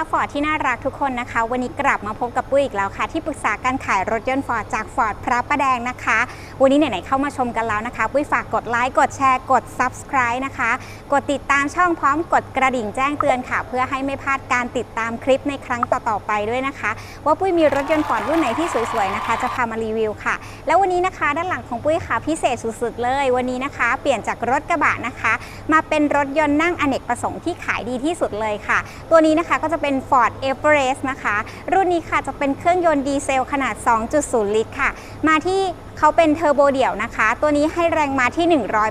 ะฟอร์ดที่น่ารักทุกคนนะคะ วันนี้กลับมาพบกับปุ้ยอีกแล้วค่ะ ที่ปรึกษาการขายรถยนต์ฟอร์ดจากฟอร์ดพระประแดงนะคะ วันนี้ไหนๆเข้ามาชมกันแล้วนะคะ ปุ้ยฝากกดไลค์กดแชร์กด subscribe นะคะ กดติดตามช่องพร้อมกดกระดิ่งแจ้งเตือนค่ะ เพื่อให้ไม่พลาดการติดตามคลิปในครั้งต่อๆไปด้วยนะคะ ว่าปุ้ยมีรถยนต์ฟอร์ดรุ่นไหนที่สวยๆนะคะ จะพามารีวิวค่ะ แล้ววันนี้นะคะ ด้านหลังของปุ้ยค่ะพิเศษสุดๆเลย วันนี้นะคะ เปลี่ยนจากรถกระบะนะคะ มาเป็นรถยนต์นั่งอเนกประสงค์ที่ขายดีที่สุดเลยค่ะ ตัวนี้นะคะก็จะเป็น็น Ford Everest นะคะ รุ่นนี้ค่ะจะเป็นเครื่องยนต์ดีเซลขนาด 2.0 ลิตรค่ะ มาที่เขาเป็นเทอร์โบเดี่ยวนะคะ ตัวนี้ให้แรงม้าที่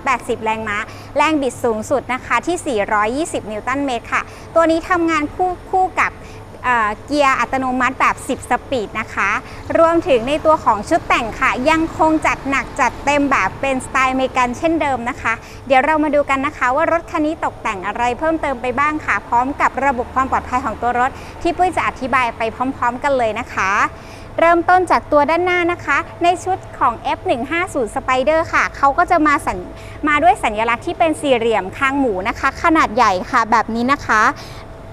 180 แรงม้า แรงบิดสูงสุดนะคะที่ 420 นิวตันเมตรค่ะ ตัวนี้ทำงานคู่คู่กับ เเกียร์อัตโนมัติแบบ 10 สปีดนะคะ รวมถึงในตัวของชุดแต่งค่ะ ยังคงจัดหนักจัดเต็มแบบเป็นสไตล์เมกันเช่นเดิมนะคะ เดี๋ยวเรามาดูกันนะคะ ว่ารถคันนี้ตกแต่งอะไรเพิ่มเติมไปบ้างค่ะ พร้อมกับระบบความปลอดภัยของตัวรถ ที่ปุ้ยจะอธิบายไปพร้อม ๆ กันเลยนะคะเริ่มต้นจากตัวด้านหน้านะคะ ในชุดของ F150 Spider ค่ะ เขาก็จะมาสัญมาด้วยสัญลักษณ์ที่เป็นสี่เหลี่ยมคางหมูนะคะ ขนาดใหญ่ค่ะแบบนี้นะคะ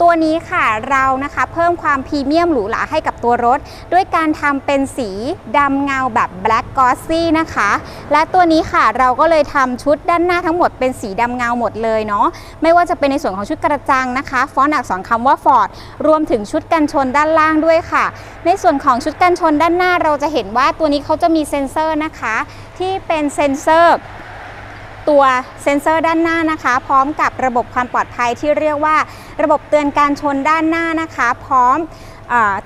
ตัวนี้ค่ะเรานะคะเพิ่มความพรีเมียมหรูหราให้กับตัวรถ ด้วยการทำเป็นสีดำเงาแบบ Black Glossy นะคะ และตัวนี้ค่ะเราก็เลยทำชุดด้านหน้าทั้งหมดเป็นสีดำเงาหมดเลยเนาะไม่ว่าจะเป็นในส่วนของชุดกระจังนะคะฟอนต์อักษรคำว่า Ford รวมถึงชุดกันชนด้านล่างด้วยค่ะ ในส่วนของชุดกันชนด้านหน้าเราจะเห็นว่าตัวนี้เขาจะมีเซ็นเซอร์นะคะ ที่เป็นเซ็นเซอร์ ตัวเซ็นเซอร์ด้านหน้านะคะ พร้อมกับระบบความปลอดภัยที่เรียกว่า ระบบเตือนการชนด้านหน้านะคะ พร้อม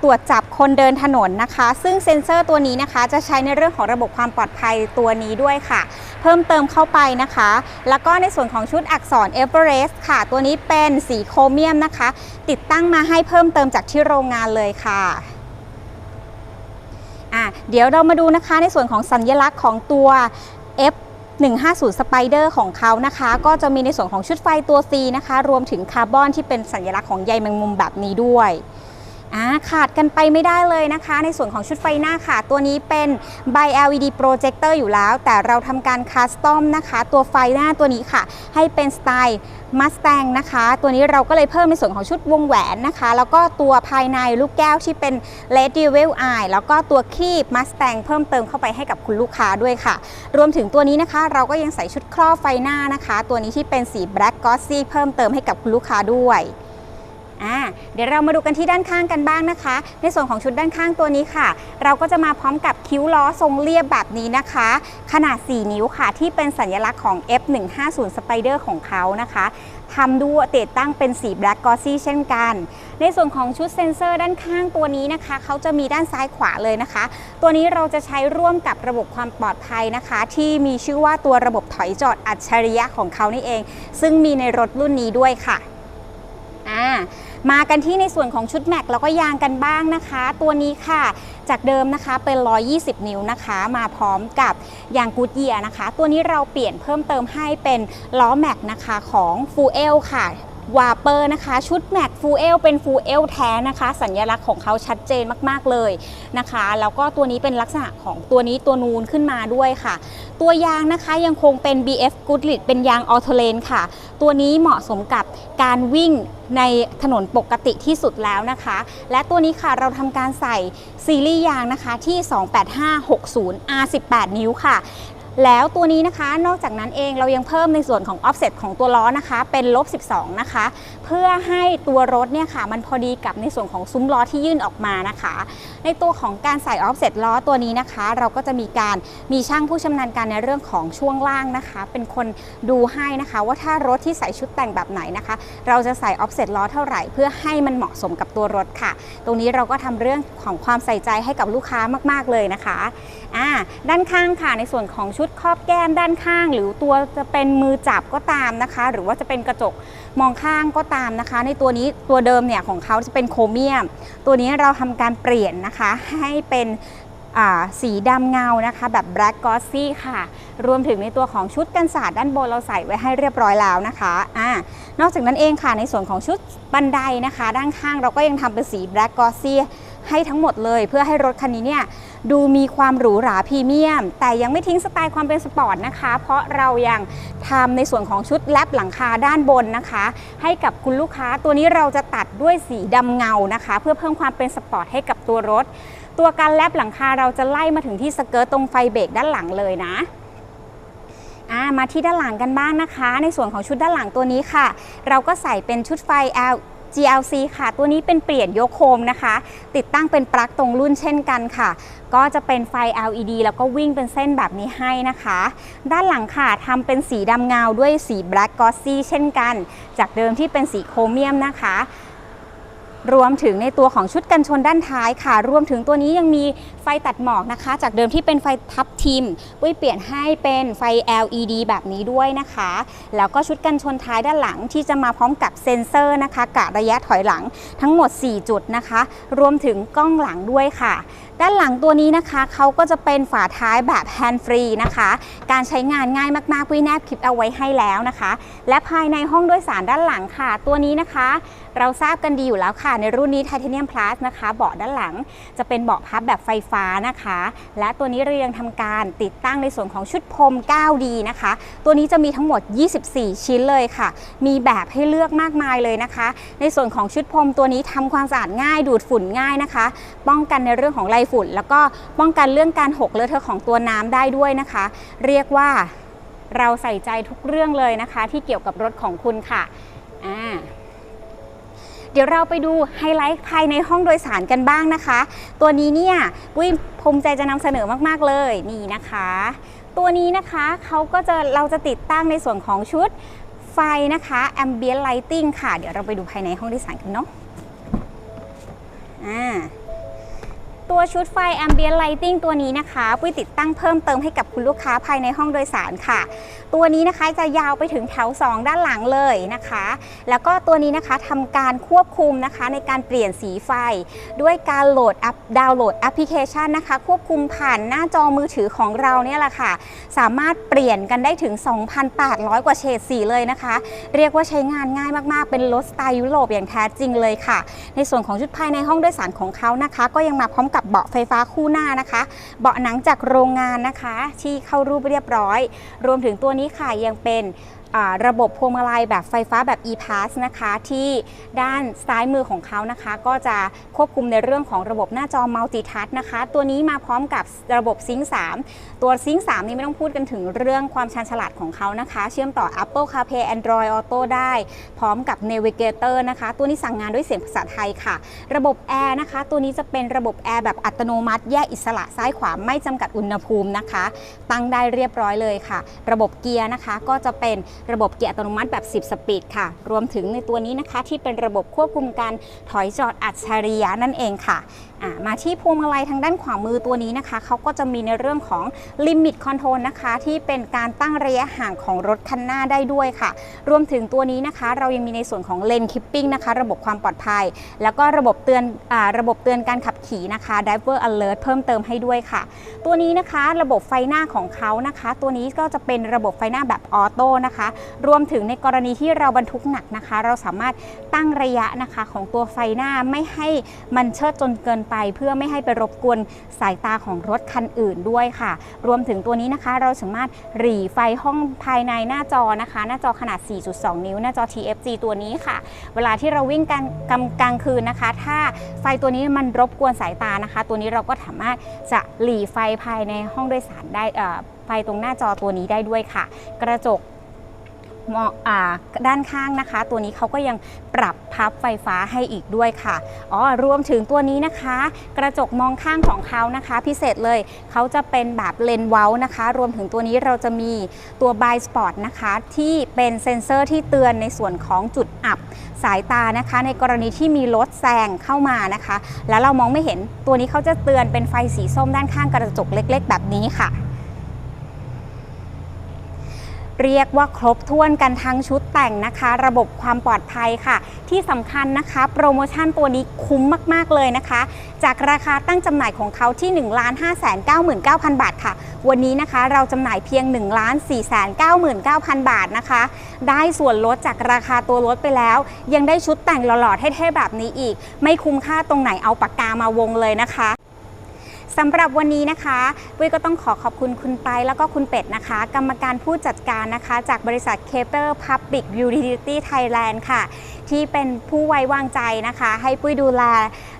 ตรวจจับคนเดินถนนนะคะ ซึ่งเซ็นเซอร์ตัวนี้นะคะจะใช้ในเรื่องของระบบความปลอดภัยตัวนี้ด้วยค่ะ เพิ่มเติมเข้าไปนะคะ แล้วก็ในส่วนของชุดอักษรเอเวอเรสต์ค่ะ ตัวนี้เป็นสีโครเมียมนะคะ ติดตั้งมาให้เพิ่มเติมจากที่โรงงานเลยค่ะอะเดี๋ยวเรามาดูนะคะในส่วนของสัญลักษณ์ของตัว F 150 Spider ของเขานะคะ ก็จะมีในส่วนของชุดไฟตัว C นะคะ รวมถึงคาร์บอนที่เป็นสัญลักษณ์ของใยแมงมุมแบบนี้ด้วย ขาดกันไปไม่ได้เลยนะคะ ในส่วนของชุดไฟหน้าค่ะ ตัวนี้เป็น by LED projector อยู่แล้ว แต่เราทำการคัสตอมนะคะ ตัวไฟหน้าตัวนี้ค่ะ ให้เป็นสไตล์ Mustang นะคะ ตัวนี้เราก็เลยเพิ่มในส่วนของชุดวงแหวนนะคะ แล้วก็ตัวภายในลูกแก้วที่เป็น Red Devil Eye แล้วก็ตัวครีบ Mustang เพิ่มเติมเข้าไปให้กับคุณลูกค้าด้วยค่ะ รวมถึงตัวนี้นะคะ เราก็ยังใส่ชุดครอบไฟหน้านะคะ ตัวนี้ที่เป็นสี Black Glossy เพิ่มเติมให้กับคุณลูกค้าด้วย อ่าเดี๋ยวเรามาดูกันที่ด้านข้างกันบ้างนะคะ ในส่วนของชุดด้านข้างตัวนี้ค่ะ เราก็จะมาพร้อมกับคิ้วล้อทรงเรียบแบบนี้นะคะ ขนาด 4 นิ้วค่ะ ที่เป็นสัญลักษณ์ของ F150 Spider ของเขานะคะทำด้วยติดตั้งเป็นสี Black Glossy เช่นกัน ในส่วนของชุดเซ็นเซอร์ด้านข้างตัวนี้นะคะ เขาจะมีด้านซ้ายขวาเลยนะคะ ตัวนี้เราจะใช้ร่วมกับระบบความปลอดภัยนะคะ ที่มีชื่อว่าตัวระบบถอยจอดอัจฉริยะของเขานี่เอง ซึ่งมีในรถรุ่นนี้ด้วยค่ะอ่า มากันที่ในส่วนของชุดแม็กแล้วก็ยางกันบ้างนะคะ ตัวนี้ค่ะ จากเดิมนะคะเป็น 120 นิ้วนะคะ มาพร้อมกับยางกูดเยียนะคะ ตัวนี้เราเปลี่ยนเพิ่มเติมให้เป็นล้อแม็กนะคะของฟูเอลค่ะ วาเปอร์นะคะ ชุดแม็กฟูเอลเป็นฟูเอลแท้นะคะ สัญลักษณ์ของเขาชัดเจนมากๆเลยนะคะ แล้วก็ตัวนี้เป็นลักษณะของตัวนี้ตัวนูนขึ้นมาด้วยค่ะ ตัวยางนะคะยังคงเป็น BF Goodrich เป็นยางออโตเลนค่ะ ตัวนี้เหมาะสมกับการวิ่งในถนนปกติที่สุดแล้วนะคะ และตัวนี้ค่ะเราทำการใส่ซีรีส์ยางนะคะที่ 28560 R18 นิ้วค่ะ แล้วตัวนี้นะคะนอกจากนั้นเองเรายังเพิ่มในส่วนของ offset ของตัวล้อนะคะ เป็นลบ 12 นะคะ พื่อให้ตัวรถเนี่ยค่ะมันพอดีกับในส่วนของซุ้มล้อที่ยื่นออกมานะคะ ในตัวของการใส่ offset ล้อตัวนี้นะคะ เราก็จะมีการมีช่างผู้ชำนาญการในเรื่องของช่วงล่างนะคะ เป็นคนดูให้นะคะว่าถ้ารถที่ใส่ชุดแต่งแบบไหนนะคะ เราจะใส่ offset ล้อเท่าไหร่ เพื่อให้มันเหมาะสมกับตัวรถค่ะ ตรงนี้เราก็ทำเรื่องของความใส่ใจให้กับลูกค้ามาก ๆเลยนะคะอ่าด้านข้างค่ะในส่วนของชุดครอบแก้มด้านข้าง หรือตัวจะเป็นมือจับก็ตามนะคะ หรือว่าจะเป็นกระจก มองข้างก็ตามนะคะ ในตัวนี้ตัวเดิมเนี่ยของเขาจะเป็นโครเมียม ตัวนี้เราทำการเปลี่ยนนะคะให้เป็นสีดำเงานะคะ แบบ Black Glossy ค่ะ รวมถึงในตัวของชุดกันสาดด้านบนเราใส่ไว้ให้เรียบร้อยแล้วนะคะอ่านอกจากนั้นเองค่ะในส่วนของชุดบันไดนะคะ ด้านข้างเราก็ยังทำเป็นสี Black Glossy ให้ทั้งหมดเลย เพื่อให้รถคันนี้เนี่ย ดูมีความหรูหราพรีเมียม แต่ยังไม่ทิ้งสไตล์ความเป็นสปอร์ตนะคะ เพราะเรายังทำในส่วนของชุดแลบหลังคาด้านบนนะคะ ให้กับคุณลูกค้าตัวนี้เราจะตัดด้วยสีดำเงานะคะ เพื่อเพิ่มความเป็นสปอร์ตให้กับตัวรถ ตัวการแลบหลังคาเราจะไล่มาถึงที่สเกิร์ตตรงไฟเบรกด้านหลังเลยนะมาที่ด้านหลังกันบ้างนะคะ ในส่วนของชุดด้านหลังตัวนี้ค่ะ เราก็ใส่เป็นชุดไฟ L GLC ค่ะ ตัวนี้เป็นเปลี่ยนยกโคมนะคะ ติดตั้งเป็นปลั๊กตรงรุ่นเช่นกันค่ะ ก็จะเป็นไฟ LED แล้วก็วิ่งเป็นเส้นแบบนี้ให้นะคะ ด้านหลังค่ะทำเป็นสีดำเงาด้วยสี Black Glossy เช่นกัน จากเดิมที่เป็นสีโครเมียมนะคะ รวมถึงในตัวของชุดกันชนด้านท้ายค่ะ รวมถึงตัวนี้ยังมีไฟตัดหมอกนะคะ จากเดิมที่เป็นไฟทับทิมปุ้ยเปลี่ยนให้เป็นไฟ LED แบบนี้ด้วยนะคะ แล้วก็ชุดกันชนท้ายด้านหลังที่จะมาพร้อมกับเซ็นเซอร์นะคะกะระยะถอยหลังทั้งหมด 4 จุดนะคะ รวมถึงกล้องหลังด้วยค่ะ ด้านหลังตัวนี้นะคะเขาก็จะเป็นฝาท้ายแบบแฮนด์ฟรีนะคะ การใช้งานง่ายมากๆปุ้ยแนบคลิปเอาไว้ให้แล้วนะคะ และภายในห้องโดยสารด้านหลังค่ะ ตัวนี้นะคะ เราทราบกันดีอยู่แล้วค่ะในรุ่นนี้ไทเทเนียมพลัสนะคะ เบาะด้านหลังจะเป็นเบาะพับแบบไฟฟ้านะคะ และตัวนี้เรายังทำการติดตั้งในส่วนของชุดพรม 9D นะคะ ตัวนี้จะมีทั้งหมด 24 ชิ้นเลยค่ะ มีแบบให้เลือกมากมายเลยนะคะ ในส่วนของชุดพรมตัวนี้ทำความสะอาดง่ายดูดฝุ่นง่ายนะคะ ป้องกันในเรื่องของไรฝุ่น แล้วก็ป้องกันเรื่องการหกเลอะเทอะของตัวน้ำได้ด้วยนะคะ เรียกว่าเราใส่ใจทุกเรื่องเลยนะคะ ที่เกี่ยวกับรถของคุณค่ะอ่า เดี๋ยวเราไปดูไฮไลท์ภายในห้องโดยสารกันบ้างนะคะ ตัวนี้เนี่ยปุ้ยภูมิใจจะนำเสนอมากๆเลยนี่นะคะ ตัวนี้นะคะเขาก็จะเราจะติดตั้งในส่วนของชุดไฟนะคะ ambient lighting ค่ะ เดี๋ยวเราไปดูภายในห้องโดยสารกันเนาะอ่า ตัวชุดไฟ Ambient Lighting ตัวนี้นะคะปุ้ยติดตั้งเพิ่มเติมให้กับคุณลูกค้าภายในห้องโดยสารค่ะ ตัวนี้นะคะจะยาวไปถึงแถว 2 ด้านหลังเลยนะคะ แล้วก็ตัวนี้นะคะทำการควบคุมนะคะในการเปลี่ยนสีไฟ ด้วยการโหลดอัพดาวน์โหลดแอปพลิเคชันนะคะ ควบคุมผ่านหน้าจอมือถือของเราเนี่ยแหละค่ะ สามารถเปลี่ยนกันได้ถึง 2,800 กว่าเฉดสีเลยนะคะ เรียกว่าใช้งานง่ายมากๆ เป็นรถสไตล์ยุโรปอย่างแท้จริงเลยค่ะ ในส่วนของชุดภายในห้องโดยสารของเขานะคะ ก็ยังมาพร้อมกับเบาะไฟฟ้าคู่หน้านะคะ เบาะหนังจากโรงงานนะคะ ที่เข้ารูปเรียบร้อย รวมถึงตัวนี้ค่ะยังเป็น ระบบพวงมาลัยแบบไฟฟ้าแบบ e-pass นะคะ ที่ด้านซ้ายมือของเขานะคะ ก็จะควบคุมในเรื่องของระบบหน้าจอ multi touch นะคะ ตัวนี้มาพร้อมกับระบบซิงค์3ตัวซิงค์3นี้ไม่ต้องพูดกันถึงเรื่องความชันฉลาดของเขานะคะ เชื่อมต่อ Apple CarPlay Android Auto ได้ พร้อมกับ Navigator นะคะ ตัวนี้สั่งงานด้วยเสียงภาษาไทยค่ะ ระบบแอร์นะคะ ตัวนี้จะเป็นระบบแอร์แบบอัตโนมัติแยกอิสระซ้ายขวาไม่จำกัดอุณหภูมินะคะ ตั้งได้เรียบร้อยเลยค่ะ ระบบเกียร์นะคะก็จะเป็นระบบเกียร์อัตโนมัติแบบ 10 สปีดค่ะ รวมถึงในตัวนี้นะคะที่เป็นระบบควบคุมการถอยจอดอัจฉริยะนั่นเองค่ะมาที่พวงมาลัยทางด้านขวามือตัวนี้นะคะเขาก็จะมีในเรื่องของ Limit Control นะคะ ที่เป็นการตั้งระยะห่างของรถคันหน้าได้ด้วยค่ะ รวมถึงตัวนี้นะคะ เรายังมีในส่วนของ Lane Keeping นะคะ ระบบความปลอดภัย แล้วก็ระบบเตือนอระบบเตือนการขับขี่นะคะ Driver Alert เพิ่มเติมให้ด้วยค่ะ ตัวนี้นะคะ ระบบไฟหน้าของเขานะคะ ตัวนี้ก็จะเป็นระบบไฟหน้าแบบออโต้นะคะรวมถึงในกรณีที่เราบรรทุกหนักนะคะ เราสามารถตั้งระยะนะคะของตัวไฟหน้าไม่ให้มันเชิดจนเกินไป เพื่อไม่ให้ไปรบกวนสายตาของรถคันอื่นด้วยค่ะ รวมถึงตัวนี้นะคะ เราสามารถหรี่ไฟห้องภายในหน้าจอนะคะ หน้าจอขนาด 4.2 นิ้ว หน้าจอ TFT ตัวนี้ค่ะ เวลาที่เราวิ่งกลางกลางคืนนะคะ ถ้าไฟตัวนี้มันรบกวนสายตานะคะ ตัวนี้เราก็สามารถจะหลีไฟภายในห้องโดยสารได้ไฟตรงหน้าจอตัวนี้ได้ด้วยค่ะ กระจก มองอาด้านข้างนะคะ ตัวนี้เขาก็ยังปรับพับไฟฟ้าให้อีกด้วยค่ะอ๋อรวมถึงตัวนี้นะคะ กระจกมองข้างของเขานะคะ พิเศษเลยเขาจะเป็นแบบเลนเว้านะคะ รวมถึงตัวนี้เราจะมีตัวบายสปอตนะคะที่เป็นเซ็นเซอร์ที่เตือนในส่วนของจุดอับสายตานะคะ ในกรณีที่มีรถแซงเข้ามานะคะ แล้วเรามองไม่เห็นตัวนี้เขาจะเตือนเป็นไฟสีส้มด้านข้างกระจกเล็ก ๆ แบบนี้ค่ะ เรียกว่าครบถ้วนกันทั้งชุดแต่งนะคะ ระบบความปลอดภัยค่ะ ที่สำคัญนะคะ โปรโมชั่นตัวนี้คุ้มมาก ๆ เลยนะคะ จากราคาตั้งจำหน่ายของเขาที่ 1 5 9 9 9 0 0 บาทค่ะ วันนี้นะคะเราจำหน่ายเพียง 1 4 9 9 0 0 0 บาทนะคะ ได้ส่วนลดจากราคาตัวรถไปแล้ว ยังได้ชุดแต่งหล่อๆเท่ๆแบบนี้อีก ไม่คุ้มค่าตรงไหนเอาปากกามาวงเลยนะคะ สำหรับวันนี้นะคะปุ้ยก็ต้องขอขอบคุณคุณไปแล้วก็คุณเป็ดนะคะ กรรมการผู้จัดการนะคะ จากบริษัท c a p e r Public Utility Thailand ค่ะ ที่เป็นผู้ไว้วางใจนะคะ ให้ปุ้ยดูแล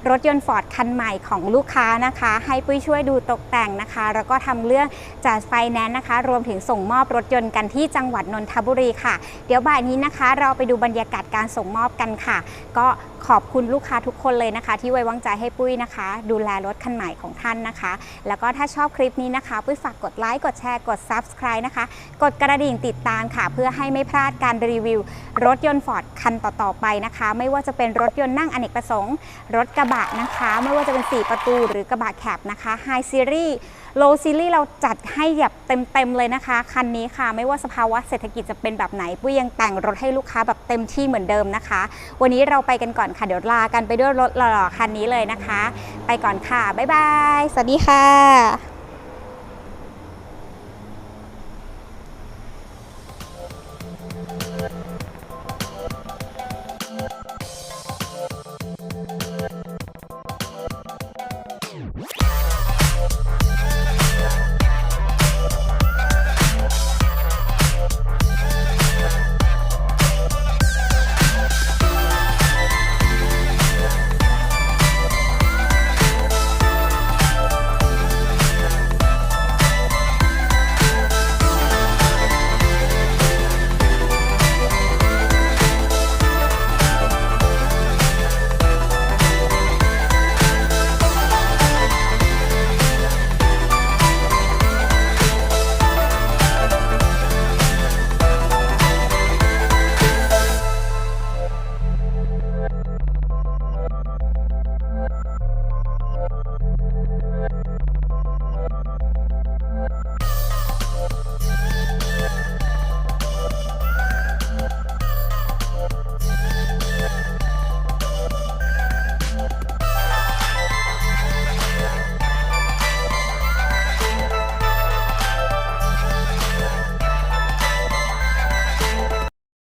รถยนต์ฟอร์ดคันใหม่ของลูกค้านะคะ ให้ปุ้ยช่วยดูตกแต่งนะคะ แล้วก็ทำเรื่องจัดไฟแนนซ์นะคะ รวมถึงส่งมอบรถยนต์กันที่จังหวัดนนทบุรีค่ะ เดี๋ยวบ่ายนี้นะคะ เราไปดูบรรยากาศการส่งมอบกันค่ะ ก็ขอบคุณลูกค้าทุกคนเลยนะคะ ที่ไว้วางใจให้ปุ้ยนะคะ ดูแลรถคันใหม่ของท่านนะคะ แล้วก็ถ้าชอบคลิปนี้นะคะ ปุ้ยฝากกดไลค์กดแชร์กด Subscribe นะคะ กดกระดิ่งติดตามค่ะ เพื่อให้ไม่พลาดการรีวิว รถยนต์ฟอร์ดคันต่อๆไปนะคะ ไม่ว่าจะเป็นรถยนต์นั่งอเนกประสงค์ รถกระบะนะคะ ไม่ว่าจะเป็น 4 ประตูหรือกระบะแคบนะคะไฮซีรีโลซีรีเราจัดให้แบบเต็มๆเลยนะคะ คันนี้ค่ะ ไม่ว่าสภาวะเศรษฐกิจจะเป็นแบบไหน ปุ้ยยังแต่งรถให้ลูกค้าแบบเต็มที่เหมือนเดิมนะคะ วันนี้เราไปกันก่อนค่ะ เดี๋ยวลากันไปด้วยรถหล่อๆคันนี้เลยนะคะ ไปก่อนค่ะ บ๊ายบาย สวัสดีค่ะ